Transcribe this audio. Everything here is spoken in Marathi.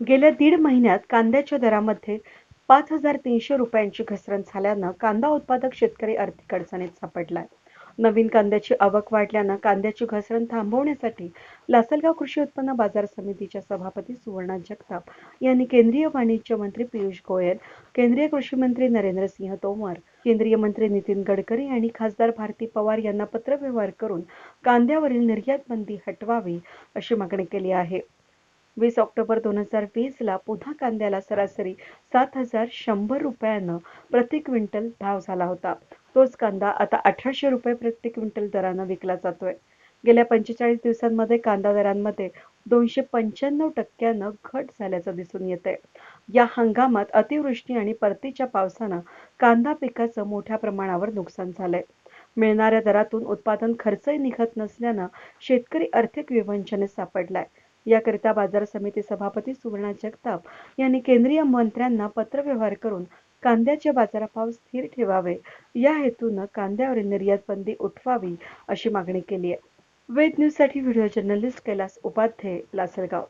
गेल्या दीड महिन्यात कांद्याच्या दरामध्ये पाच हजार तीनशे रुपयांची घसरण झाल्यानं कांदा उत्पादक शेतकरी आर्थिक अडचणीत सापडलाय नवीन कांद्याची आवक वाढल्यानं कांद्याची घसरण थांबवण्यासाठी लासलगाव कृषी उत्पन्न बाजार समितीच्या सभापती सुवर्णा जगताप यांनी केंद्रीय वाणिज्य मंत्री पियुष गोयल केंद्रीय कृषी मंत्री नरेंद्र सिंह तोमर केंद्रीय मंत्री नितीन गडकरी आणि खासदार भारती पवार यांना पत्रव्यवहार करून कांद्यावरील निर्यात बंदी हटवावी अशी मागणी केली आहे. वीस ऑक्टोबर दोन हजार वीसला पुन्हा कांद्याला सरासरी सात हजार शंभर रुपयानं प्रति क्विंटल भाव झाला होता. तोच कांदा आता अठराशे रुपये प्रति क्विंटल दरानं विकला जातोय. गेल्या पंचेचाळीस दिवसांमध्ये कांदा दरांमध्ये दोनशे पंच्याण्णव टक्क्यानं घट झाल्याचं दिसून येते या हंगामात अतिवृष्टी आणि परतीच्या पावसानं कांदा पिकाचं मोठ्या प्रमाणावर नुकसान झालंय. मिळणाऱ्या दरातून उत्पादन खर्चही निघत नसल्यानं शेतकरी आर्थिक विवंचनेत सापडलाय. याकरिता बाजार समिती सभापती सुवर्णा जगताप यांनी केंद्रीय मंत्र्यांना पत्रव्यवहार करून कांद्याचे बाजारभाव स्थिर ठेवावे. या हेतूनं कांद्यावरील निर्यात बंदी उठवावी अशी मागणी केली आहे. वेद न्यूजसाठी व्हिडिओ जर्नलिस्ट कैलास उपाध्ये लासलगाव.